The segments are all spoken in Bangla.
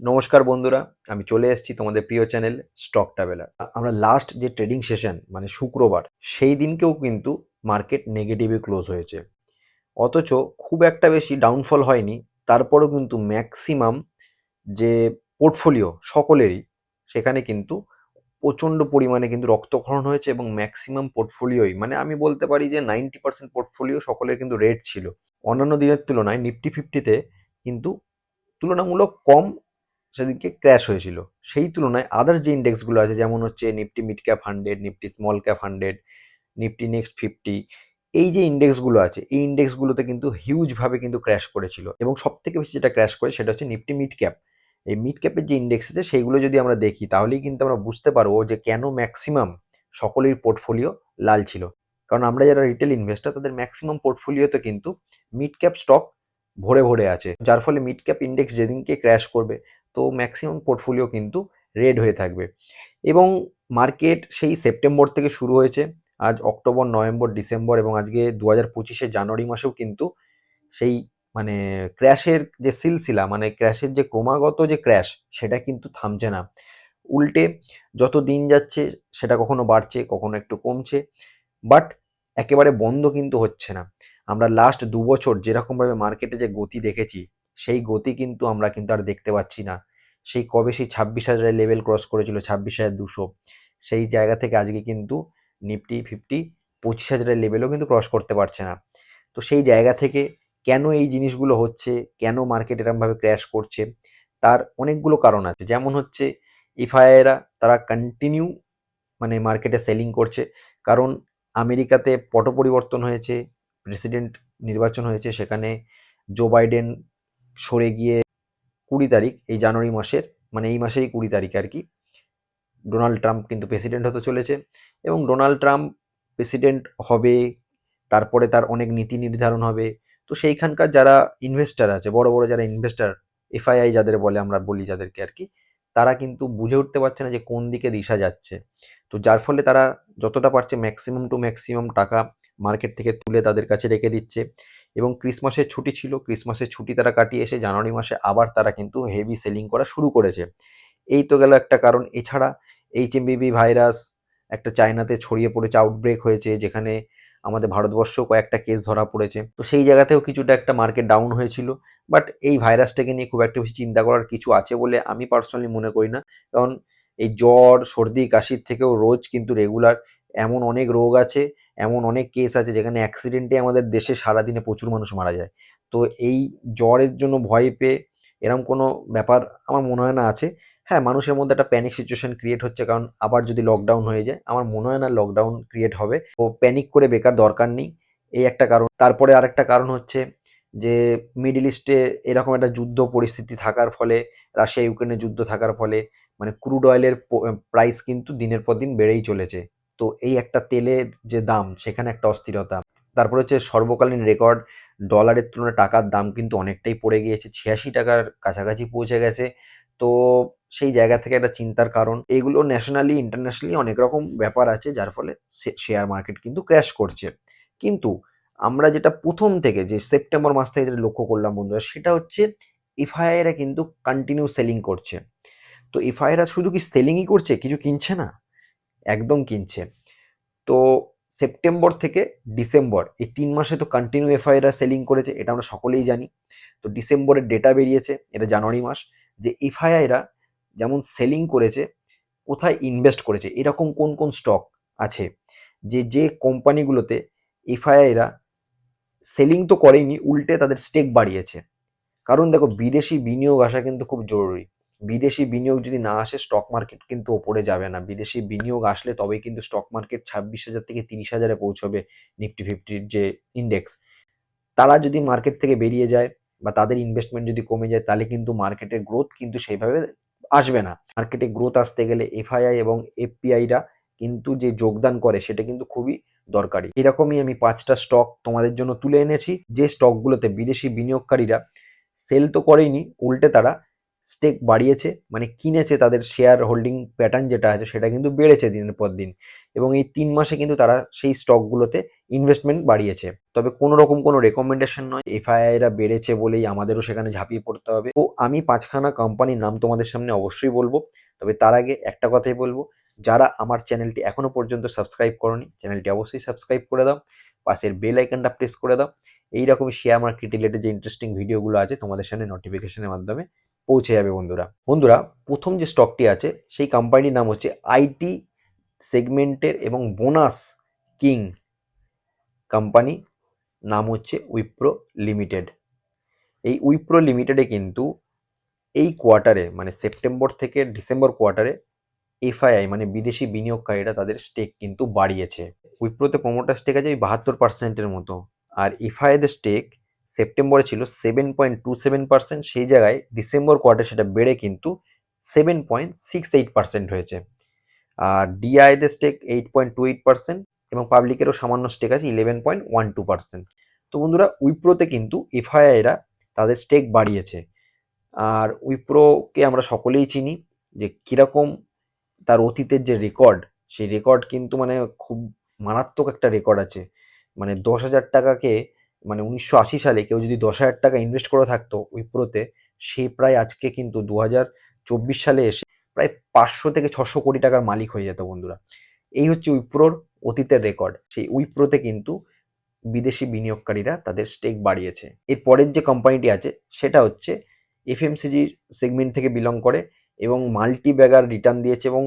নমস্কার বন্ধুরা, আমি চলে এসেছি তোমাদের প্রিয় চ্যানেল স্টক ট্রাভেলার আমরা লাস্ট যে ট্রেডিং সেশন মানে শুক্রবার, সেই দিনকেও কিন্তু মার্কেট নেগেটিভে ক্লোজ হয়েছে। অথচ খুব একটা বেশি ডাউনফল হয়নি, তারপরেও কিন্তু ম্যাক্সিমাম যে পোর্টফোলিও সকলেরই, সেখানে কিন্তু প্রচণ্ড পরিমাণে কিন্তু রক্তক্ষরণ হয়েছে এবং ম্যাক্সিমাম পোর্টফোলিওই মানে আমি বলতে পারি যে নাইনটি পার্সেন্ট পোর্টফোলিও সকলের কিন্তু রেড ছিল। অন্যান্য দিনের তুলনায় নিফটি ফিফটিতে কিন্তু তুলনামূলক কম সেদিনকে ক্র্যাশ হয়েছিল। সেই তুলনায় আদার্স যে ইন্ডেক্সগুলো আছে, যেমন হচ্ছে Nifty mid cap hundred Nifty small cap hundred Nifty next fifty এই যে ইন্ডেক্সগুলো আছে, এই ইন্ডেক্সগুলোতে কিন্তু হিউজভাবে কিন্তু ক্র্যাশ করেছিল। এবং সব থেকে বেশি যেটা ক্র্যাশ করে সেটা হচ্ছে নিফটি মিড ক্যাপ এই মিড ক্যাপের যে ইন্ডেক্স আছে, সেইগুলো যদি আমরা দেখি, তাহলেই কিন্তু আমরা বুঝতে পারব যে কেন ম্যাক্সিমাম সকলের পোর্টফোলিও লাল ছিল। কারণ আমরা যারা রিটেল ইনভেস্টার তাদের ম্যাক্সিমাম পোর্টফোলিওতে কিন্তু মিড ক্যাপ স্টক ভরে ভরে আছে। যার ফলে মিড ক্যাপ ইন্ডেক্স যেদিনকে ক্র্যাশ করবে তো ম্যাক্সিমাম পোর্টফোলিও কিন্তু রেড হয়ে থাকবে। এবং মার্কেট সেই সেপ্টেম্বর থেকে শুরু হয়েছে, আজ অক্টোবর নভেম্বর ডিসেম্বর এবং আজকে দু হাজার পঁচিশে জানুয়ারি মাসেও কিন্তু সেই মানে ক্র্যাশের যে সিলসিলা মানে ক্র্যাশের যে ক্রমাগত যে ক্র্যাশ সেটা কিন্তু থামছে না। উল্টে যত দিন যাচ্ছে সেটা কখনো বাড়ছে, কখনো একটু কমছে বাট একেবারে বন্ধ কিন্তু হচ্ছে না। আমরা লাস্ট দু বছর যেরকমভাবে মার্কেটে যে গতি দেখেছি সেই গতি কিন্তু আমরা কিন্তু আর দেখতে পাচ্ছি না। সেই কবে সেই ছাব্বিশ হাজারের লেভেল ক্রস করেছিল, ছাব্বিশ হাজার দুশো, সেই জায়গা থেকে আজকে কিন্তু নিফটি, ফিফটি, পঁচিশ হাজারের লেভেলও কিন্তু ক্রস করতে পারছে না। তো সেই জায়গা থেকে কেন এই জিনিসগুলো হচ্ছে, কেন মার্কেট এরমভাবে ক্র্যাশ করছে, তার অনেকগুলো কারণ আছে। যেমন হচ্ছে এফআইআইরা তারা কন্টিনিউ মানে মার্কেটে সেলিং করছে, কারণ আমেরিকাতে পট পরিবর্তন হয়েছে প্রেসিডেন্ট নির্বাচন হয়েছে, সেখানে জো বাইডেন সরে গিয়ে কুড়ি তারিখ, এই জানুয়ারি মাসের মানে এই মাসেরই কুড়ি তারিখ আর কি, ডোনাল্ড ট্রাম্প কিন্তু প্রেসিডেন্ট হতে চলেছে এবং ডোনাল্ড ট্রাম্প প্রেসিডেন্ট হবে, তারপরে তার অনেক নীতি নির্ধারণ হবে। তো সেইখানকার যারা ইনভেস্টার আছে, বড় বড় যারা ইনভেস্টার এফআইআই যাদের বলে আমরা বলি যাদেরকে আর কি, তারা কিন্তু বুঝে উঠতে পারছে না যে কোন দিকে দিশা যাচ্ছে। তো যার ফলে তারা যতটা পারছে ম্যাক্সিমাম টু ম্যাক্সিমাম টাকা মার্কেট থেকে তুলে তাদের কাছে রেখে দিচ্ছে। এবং ক্রিসমাসের ছুটি ছিল, ক্রিসমাসের ছুটি তারা কাটিয়ে এসে জানুয়ারি মাসে আবার তারা কিন্তু হেভি সেলিং করা শুরু করেছে। এই তো গেল একটা কারণ। এছাড়া এইচ এমবিবি ভাইরাস একটা চায়নাতে ছড়িয়ে পড়েছে আউটব্রেক হয়েছে, যেখানে আমাদের ভারতবর্ষেও কয়েকটা কেস ধরা পড়েছে। তো সেই জায়গাতেও কিছুটা একটা মার্কেট ডাউন হয়েছিল। বাট এই ভাইরাসটাকে নিয়ে খুব একটা বেশি চিন্তা করার কিছু আছে বলে আমি পার্সোনালি মনে করি না। কারণ এই জ্বর, সর্দি, কাশির থেকেও রোজ কিন্তু রেগুলার এমন অনেক রোগ আছে, এমন অনেক কেস আছে যেখানে অ্যাক্সিডেন্টে আমাদের দেশে সারাদিনে প্রচুর মানুষ মারা যায়। তো এই জ্বরের জন্য ভয় পেয়ে এরম কোনো ব্যাপার আমার মনে হয় না আছে। হ্যাঁ মানুষের মধ্যে একটা প্যানিক সিচুয়েশন ক্রিয়েট হচ্ছে কারণ আবার যদি লকডাউন হয়ে যায়, আমার মনে হয় না লকডাউন ক্রিয়েট হবে। ও প্যানিক করে বেকার দরকার নেই। এই একটা কারণ। তারপরে আরেকটা কারণ হচ্ছে যে মিডল ইস্টে এরকম একটা যুদ্ধ পরিস্থিতি থাকার ফলে রাশিয়া ইউক্রেনের যুদ্ধ থাকার ফলে মানে ক্রুড অয়েলের প্রাইস কিন্তু দিনের পর দিন বেড়েই চলেছে। তো এই একটা তেলের যে দাম, সেখানে একটা অস্থিরতা। তারপরে হচ্ছে সর্বকালীন রেকর্ড ডলারের তুলনায় টাকার দাম কিন্তু অনেকটাই পড়ে গিয়েছে, ছিয়াশি টাকার কাছাকাছি পৌঁছে গেছে। তো সেই জায়গা থেকে একটা চিন্তার কারণ। এগুলো ন্যাশনালি ইন্টারন্যাশনালি অনেক রকম ব্যাপার আছে, যার ফলে শেয়ার মার্কেট কিন্তু ক্র্যাশ করছে। কিন্তু আমরা যেটা প্রথম থেকে যে সেপ্টেম্বর মাস থেকে যেটা লক্ষ্য করলাম বন্ধুরা, সেটা হচ্ছে এফআইআইরা কিন্তু কন্টিনিউ সেলিং করছে। তো এফআইআইরা শুধু কি সেলিংই করছে? কিছু কিনছে না? একদম কিনছে। তো সেপ্টেম্বর থেকে ডিসেম্বর, এই তিন মাসে তো কন্টিনিউ এফআইআর সেলিং করেছে, এটা আমরা সকলেই জানি। তো ডিসেম্বরের ডেটা বেরিয়েছে, এটা জানুয়ারি মাস, যে এফআইআইরা যেমন সেলিং করেছে, কোথায় ইনভেস্ট করেছে, এরকম কোন কোন স্টক আছে, যে যে কোম্পানিগুলোতে এফআইআইরা সেলিং তো করেনি উল্টে তাদের স্টেক বাড়িয়েছে। কারণ দেখো, বিদেশি বিনিয়োগ আসা কিন্তু খুব জরুরি। বিদেশি বিনিয়োগ যদি না আসে স্টক মার্কেট কিন্তু ওপরে যাবে না। বিদেশি বিনিয়োগ আসলে তবেই কিন্তু স্টক মার্কেট ছাব্বিশ হাজার থেকে তিরিশ হাজারে পৌঁছবে নিফটি ফিফটির যে ইন্ডেক্স তারা যদি মার্কেট থেকে বেরিয়ে যায় বা তাদের ইনভেস্টমেন্ট যদি কমে যায়, তাহলে কিন্তু মার্কেটের গ্রোথ কিন্তু সেইভাবে আসবে না। মার্কেটে গ্রোথ আসতে গেলে এফআইআই এবং এফপিআইরা কিন্তু যে যোগদান করে, সেটা কিন্তু খুবই দরকারি। এরকমই আমি পাঁচটা স্টক তোমাদের জন্য তুলে এনেছি। যে স্টকগুলোতে বিদেশি বিনিয়োগকারীরা সেল তো করেইনি, উল্টে তারা স্টেক বাড়িয়েছে মানে কিনেছে তাদের শেয়ার হোল্ডিং প্যাটার্ন যেটা আছে সেটা কিন্তু বেড়েছে দিনের পর দিন। এবং এই তিন মাসে কিন্তু তারা সেই স্টকগুলোতে ইনভেস্টমেন্ট বাড়িয়েছে। তবে কোনো রকম কোনো রেকমেন্ডেশন নয়। এফআইআইরা বেড়েছে বলেই আমাদেরও সেখানে ঝাঁপিয়ে পড়তে হবে। তো আমি পাঁচখানা কোম্পানির নাম তোমাদের সামনে অবশ্যই বলব। তবে তার আগে একটা কথাই বলব। যারা আমার চ্যানেলটি এখনও পর্যন্ত সাবস্ক্রাইব করনি চ্যানেলটি অবশ্যই সাবস্ক্রাইব করে দাও। পাশের বেল আইকনটা প্রেস করে দাও। এইরকমই শেয়ার মার্কেট রিলেটেড যে ইন্টারেস্টিং ভিডিওগুলো আছে তোমাদের সামনে নোটিফিকেশনের মাধ্যমে পৌঁছে যাবে বন্ধুরা। বন্ধুরা, প্রথম যে স্টকটি আছে, সেই কোম্পানির নাম হচ্ছে আইটি সেগমেন্টের এবং বোনাস কিং কোম্পানি নাম হচ্ছে উইপ্রো লিমিটেড এই উইপ্রো লিমিটেডে কিন্তু এই কোয়ার্টারে মানে সেপ্টেম্বর থেকে ডিসেম্বর কোয়ার্টারে এফআইআই মানে বিদেশি বিনিয়োগকারীরা তাদের স্টেক কিন্তু বাড়িয়েছে। উইপ্রোতে প্রমোটার স্টেক আছে ওই বাহাত্তর পার্সেন্টের মতো। আর এফআইআইদের স্টেক সেপ্টেম্বরে ছিল seven point two seven percent, সেই জায়গায় ডিসেম্বর কোয়ার্টার সেটা বেড়ে কিন্তু seven point six eight percent হয়েছে। আর ডিআইদের stake eight point two eight percent এবং পাবলিকেরও সামান্য স্টেক আছে eleven point one two percent. তো বন্ধুরা, উইপ্রোতে কিন্তু এফআইআইরা তাদের স্টেক বাড়িয়েছে। আর উইপ্রোকে আমরা সকলেই চিনি যে কীরকম তার অতীতের যে রেকর্ড সেই রেকর্ড কিন্তু মানে খুব মারাত্মক একটা রেকর্ড আছে। মানে দশ হাজার টাকাকে মানে উনিশশো আশি সালে কেউ যদি দশ হাজার টাকা ইনভেস্ট করে থাকতো উইপ্রোতে সে প্রায় আজকে কিন্তু দু হাজার চব্বিশ সালে এসে প্রায় পাঁচশো থেকে ছশো কোটি টাকার মালিক হয়ে যেত বন্ধুরা। এই হচ্ছে উইপ্রোর অতীতের রেকর্ড সেই উইপ্রোতে কিন্তু বিদেশি বিনিয়োগকারীরা তাদের স্টেক বাড়িয়েছে। এর পরের যে কোম্পানিটি আছে, সেটা হচ্ছে এফএমসিজির সেগমেন্ট থেকে বিলং করে এবং মাল্টি ব্যাগার রিটার্ন দিয়েছে এবং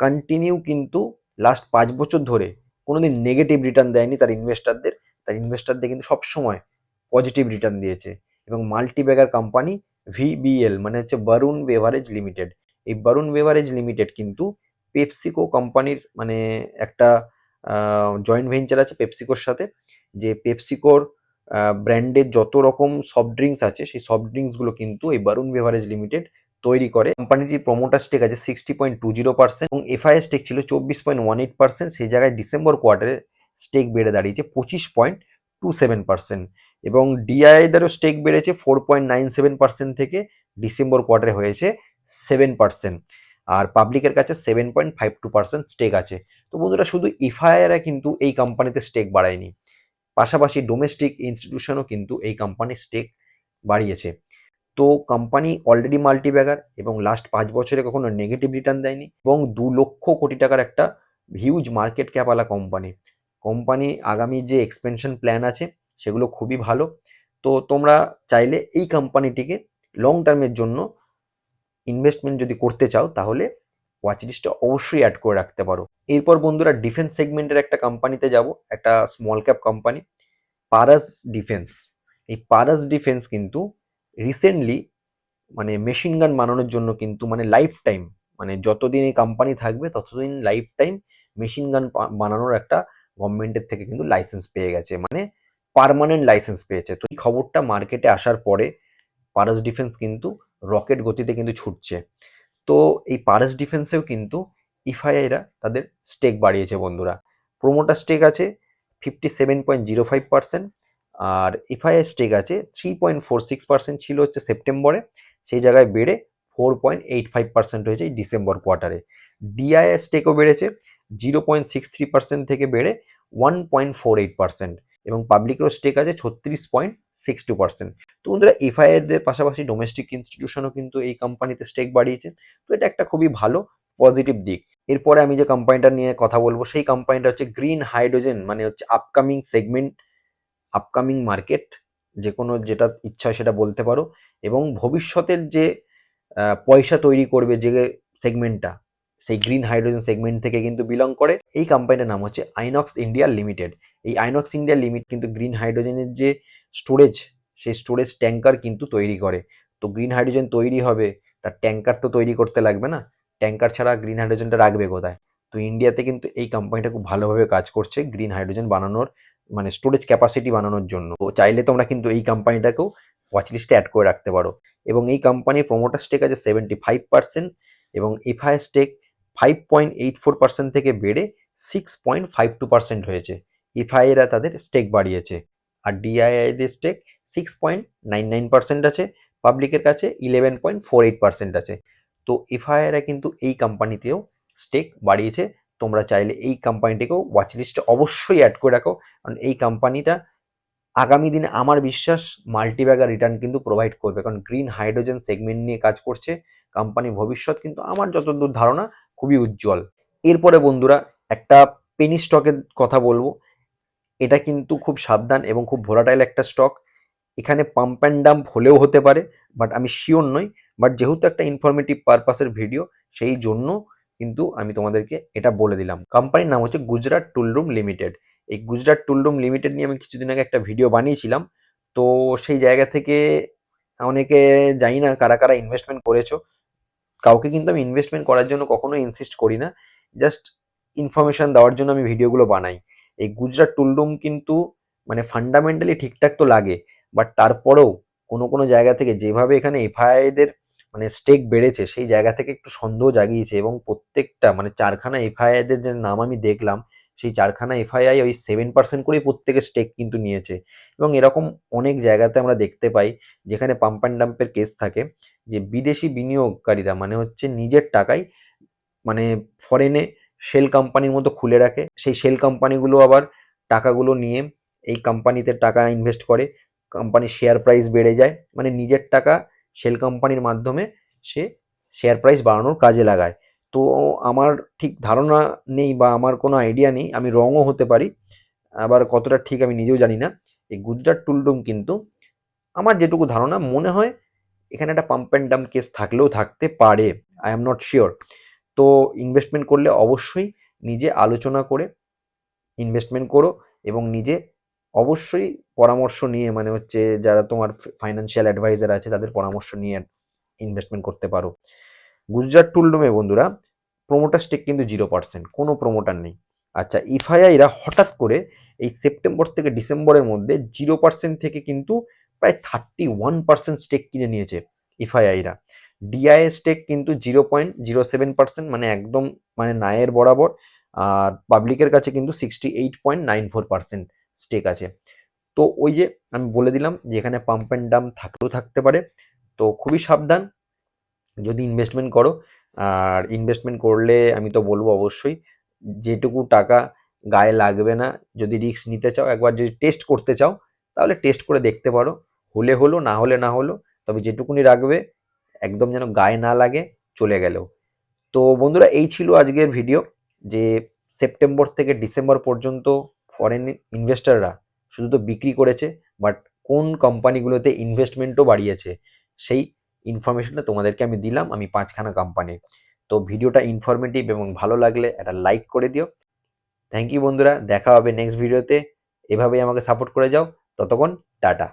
কন্টিনিউ কিন্তু লাস্ট পাঁচ বছর ধরে কোনোদিন নেগেটিভ রিটার্ন দেয়নি তার ইনভেস্টারদের তার ইনভেস্টারদের কিন্তু সবসময় পজিটিভ রিটার্ন দিয়েছে। এবং মাল্টি ব্যাগার কোম্পানি ভিবিএল মানে হচ্ছে বরুণ বেভারেজ লিমিটেড এই বারুন বেভারেজ লিমিটেড কিন্তু পেপসিকো কোম্পানির মানে একটা জয়েন্ট ভেঞ্চার আছে পেপসিকোর সাথে। যে পেপসিকোর ব্র্যান্ডের যত রকম সফট ড্রিঙ্কস আছে, সেই সফট ড্রিঙ্কসগুলো কিন্তু এই বারুন বেভারেজ লিমিটেড তৈরি করে। কোম্পানিটির প্রমোটার স্টেক আছে sixty point two zero percent এবং এফআই স্টেক ছিল চব্বিশ পয়েন্ট ওয়ান এইট পার্সেন্ট সেই জায়গায় ডিসেম্বর কোয়ার্টারে স্টেক বেড়ে দাঁড়িয়েছে পঁচিশ পয়েন্ট টু সেভেন পার্সেন্ট এবং ডিআইদেরও স্টেক বেড়েছে four point nine seven percent থেকে ডিসেম্বর কোয়ার্টারে হয়েছে সেভেন পার্সেন্ট আর পাবলিকের কাছে seven point five two percent stake আছে। তো বন্ধুরা, শুধু এফআইআরা কিন্তু এই কোম্পানিতে স্টেক বাড়ায়নি, পাশাপাশি ডোমেস্টিক ইনস্টিটিউশনও কিন্তু এই কোম্পানির স্টেক বাড়িয়েছে। তো কোম্পানি অলরেডি মাল্টি ব্যাগার এবং লাস্ট পাঁচ বছরে কখনো নেগেটিভ রিটার্ন দেয়নি এবং দু লক্ষ কোটি টাকার একটা হিউজ মার্কেট ক্যাপওয়ালা কোম্পানি কোম্পানি আগামী যে এক্সপেনশন প্ল্যান আছে, সেগুলো খুবই ভালো। তো তোমরা চাইলে এই কোম্পানিটিকে লং টার্মের জন্য ইনভেস্টমেন্ট যদি করতে চাও, তাহলে ওয়াচ লিস্টে অবশ্যই অ্যাড করে রাখতে পারো। এরপর বন্ধুরা ডিফেন্স সেগমেন্টের একটা কোম্পানিতে যাব, একটা small cap company Paras Defence এই পারাস ডিফেন্স কিন্তু রিসেন্টলি মানে মেশিন গান বানানোর জন্য কিন্তু মানে লাইফ টাইম মানে যতদিন এই কোম্পানি থাকবে, ততদিন লাইফ টাইম মেশিন গান বানানোর একটা গভর্নমেন্টের থেকে কিন্তু লাইসেন্স পেয়ে গেছে মানে পারমানেন্ট লাইসেন্স পেয়েছে। তো এই খবরটা মার্কেটে আসার পরে পারাস ডিফেন্স কিন্তু রকেট গতিতে কিন্তু ছুটছে। তো এই পারাস ডিফেন্সেও কিন্তু ইফআইআইরা তাদের স্টেক বাড়িয়েছে বন্ধুরা। প্রোমোটার স্টেক আছে fifty seven point zero five percent আর এফআইআই স্টেক আছে three point four six percent ছিল হচ্ছে সেপ্টেম্বরে সেই জায়গায় বেড়ে four point eight five percent হয়েছে ডিসেম্বর কোয়ার্টারে ডিআইএ স্টেকও বেড়েছে zero point six three percent থেকে বেড়ে one point four eight percent এবং পাবলিকেরও স্টেক আছে ছত্রিশ পয়েন্ট সিক্স টু পার্সেন্ট তো বন্ধুরা এফআইআরদের পাশাপাশি ডোমেস্টিক ইনস্টিটিউশনও কিন্তু এই কোম্পানিতে স্টেক বাড়িয়েছে। তো এটা একটা খুবই ভালো পজিটিভ দিক। এরপরে আমি যে কোম্পানিটা নিয়ে কথা বলব, সেই কোম্পানিটা হচ্ছে গ্রিন হাইড্রোজেন মানে হচ্ছে আপকামিং সেগমেন্ট আপকামিং মার্কেট যে কোনো যেটা ইচ্ছা সেটা বলতে পারো। এবং ভবিষ্যতের যে পয়সা তৈরি করবে যে সেগমেন্টটা সেই গ্রিন হাইড্রোজেন সেগমেন্ট থেকে কিন্তু বিলং করে। এই কোম্পানিটার নাম হচ্ছে আইনক্স ইন্ডিয়া লিমিটেড এই আইনক্স ইন্ডিয়া লিমিট কিন্তু গ্রিন হাইড্রোজেনের যে স্টোরেজ সেই স্টোরেজ ট্যাঙ্কার কিন্তু তৈরি করে। তো গ্রিন হাইড্রোজেন তৈরি হবে, তার ট্যাঙ্কার তো তৈরি করতে লাগবে না। ট্যাঙ্কার ছাড়া গ্রিন হাইড্রোজেনটা রাখবে কোথায়? তো ইন্ডিয়াতে কিন্তু এই কোম্পানিটা খুব ভালোভাবে কাজ করছে গ্রিন হাইড্রোজেন বানানোর। মানে স্টোরেজ ক্যাপাসিটি বানানোর জন্য। চাইলে তোমরা কিন্তু এই কোম্পানিটাকেও ওয়াচ লিস্টে অ্যাড করে রাখতে পারো। এবং এই কোম্পানির প্রোমোটার স্টেক আছে সেভেন্টি ফাইভ পার্সেন্ট এবং FI stake five point eight four percent থেকে বেড়ে six point five two percent হয়েছে। এফআইএরা তাদের স্টেক বাড়িয়েছে। আর ডিআইআইদের stake six point nine nine percent আছে। পাবলিকের কাছে eleven point four eight percent আছে। তো এফআইআরা কিন্তু এই কোম্পানিতেও স্টেক বাড়িয়েছে। তোমরা চাইলে এই কোম্পানিটিকেও ওয়াচ লিস্টে অবশ্যই অ্যাড করে রাখো। কারণ এই কোম্পানিটা আগামী দিনে আমার বিশ্বাস মাল্টিব্যাগার রিটার্ন কিন্তু প্রোভাইড করবে। কারণ গ্রিন হাইড্রোজেন সেগমেন্ট নিয়ে কাজ করছে কোম্পানির ভবিষ্যৎ কিন্তু আমার যতদূর ধারণা খুবই উজ্জ্বল। এরপরে বন্ধুরা একটা পেনি স্টকের কথা বলব। এটা কিন্তু খুব সাবধান এবং খুব ভোলাটাইল একটা স্টক এখানে পাম্প অ্যান্ড ডাম্প হলেও হতে পারে বাট আমি শিওর নই। বাট যেহেতু একটা ইনফরমেটিভ পারপাসের ভিডিও সেই জন্য কিন্তু আমি তোমাদেরকে এটা বলে দিলাম। কোম্পানির নাম হচ্ছে গুজরাট টুলরুম লিমিটেড এই গুজরাট টুলরুম লিমিটেড নিয়ে আমি কিছুদিন আগে একটা ভিডিও বানিয়েছিলাম। তো সেই জায়গা থেকে অনেকে জানি না কারা কারা ইনভেস্টমেন্ট করেছ। কাউকে কিন্তু আমি ইনভেস্টমেন্ট করার জন্য কখনো ইনসিস্ট করি না। জাস্ট ইনফরমেশন দেওয়ার জন্য আমি ভিডিওগুলো বানাই। এই গুজরাট টুলরুম কিন্তু মানে ফান্ডামেন্টালি ঠিকঠাক তো লাগে। বাট তারপরেও কোনো কোনো জায়গা থেকে যেভাবে এখানে এফআইআইদের মানে স্টেক বেড়েছে, সেই জায়গা থেকে একটু সন্দেহ জাগিয়েছে এবং প্রত্যেকটা মানে চারখানা এফআইআইদের যে নাম আমি দেখলাম, সেই চারখানা এফআইআই ওই সেভেন পার্সেন্ট করেই প্রত্যেকের স্টেক কিন্তু নিয়েছে। এবং এরকম অনেক জায়গাতে আমরা দেখতে পাই, যেখানে পাম্প অ্যান্ড ডাম্পের কেস থাকে, যে বিদেশি বিনিয়োগকারীরা মানে হচ্ছে নিজের টাকায় মানে ফরেনে শেল কোম্পানির মতো খুলে রাখে, সেই শেল কোম্পানিগুলো আবার টাকাগুলো নিয়ে এই কোম্পানিতে টাকা ইনভেস্ট করে কোম্পানির শেয়ার প্রাইস বেড়ে যায় মানে নিজের টাকা শেল কোম্পানির মাধ্যমে সে শেয়ার প্রাইস বাড়ানোর কাজে লাগায়। তো আমার ঠিক ধারণা নেই বা আমার কোনো আইডিয়া নেই, আমি রঙও হতে পারি, আবার কতটা ঠিক আমি নিজেও জানি না। এই গুজরাট টুলডুম কিন্তু আমার যেটুকু ধারণা, মনে হয় এখানে একটা পাম্প অ্যান্ড ডাম কেস থাকলেও থাকতে পারে আই এম নট শিওর তো ইনভেস্টমেন্ট করলে অবশ্যই নিজে আলোচনা করে ইনভেস্টমেন্ট করো এবং নিজে অবশ্যই পরামর্শ নিয়ে মানে হচ্ছে যারা তোমার ফাইন্যান্সিয়াল অ্যাডভাইজার আছে, তাদের পরামর্শ নিয়ে ইনভেস্টমেন্ট করতে পারো। গুজরাট টুলডুমে বন্ধুরা প্রোমোটার স্টেক কিন্তু জিরো পার্সেন্ট কোনো প্রোমোটার নেই। আচ্ছা ইফআইআইরা হঠাৎ করে এই সেপ্টেম্বর থেকে ডিসেম্বরের মধ্যে জিরো পার্সেন্ট থেকে কিন্তু প্রায় থার্টি ওয়ান পার্সেন্ট স্টেক কিনে নিয়েছে ইফআইআইরা ডিআইএ স্টেক কিন্তু zero point zero seven percent মানে একদম মানে নায়ের বরাবর, আর পাবলিকের কাছে কিন্তু sixty eight point nine four percent stake আছে। তো ওই যে আমি বলে দিলাম যে এখানে পাম্প অ্যান্ড ডাম থাকলেও থাকতে পারে। তো খুবই সাবধান। যদি ইনভেস্টমেন্ট করো, আর ইনভেস্টমেন্ট করলে আমি তো বলব অবশ্যই, যেটুকু টাকা গায়ে লাগবে না, যদি রিস্ক নিতে চাও, একবার যদি টেস্ট করতে চাও, তাহলে টেস্ট করে দেখতে পারো। হলে হলো, না হলে না হলো, তবে যেটুকুনি রাখবে, একদম যেন গায়ে না লাগে, চলে গেলেও। তো বন্ধুরা, এই ছিল আজকের ভিডিও যে সেপ্টেম্বর থেকে ডিসেম্বর পর্যন্ত ফরেন ইনভেস্টাররা শুধু তো বিক্রি করেছে বাট কোন কোম্পানিগুলোতে ইনভেস্টমেন্টও বাড়িয়েছে, সেই ইনফরমেশনটা তোমাদেরকে আমি দিলাম, আমি পাঁচখানা কোম্পানি তো ভিডিওটা ইনফরমেটিভ এবং ভালো লাগলে একটা লাইক করে দিও। থ্যাংক ইউ বন্ধুরা, দেখা হবে নেক্সট ভিডিওতে এভাবেই আমাকে সাপোর্ট করে যাও। ততক্ষণ টাটা।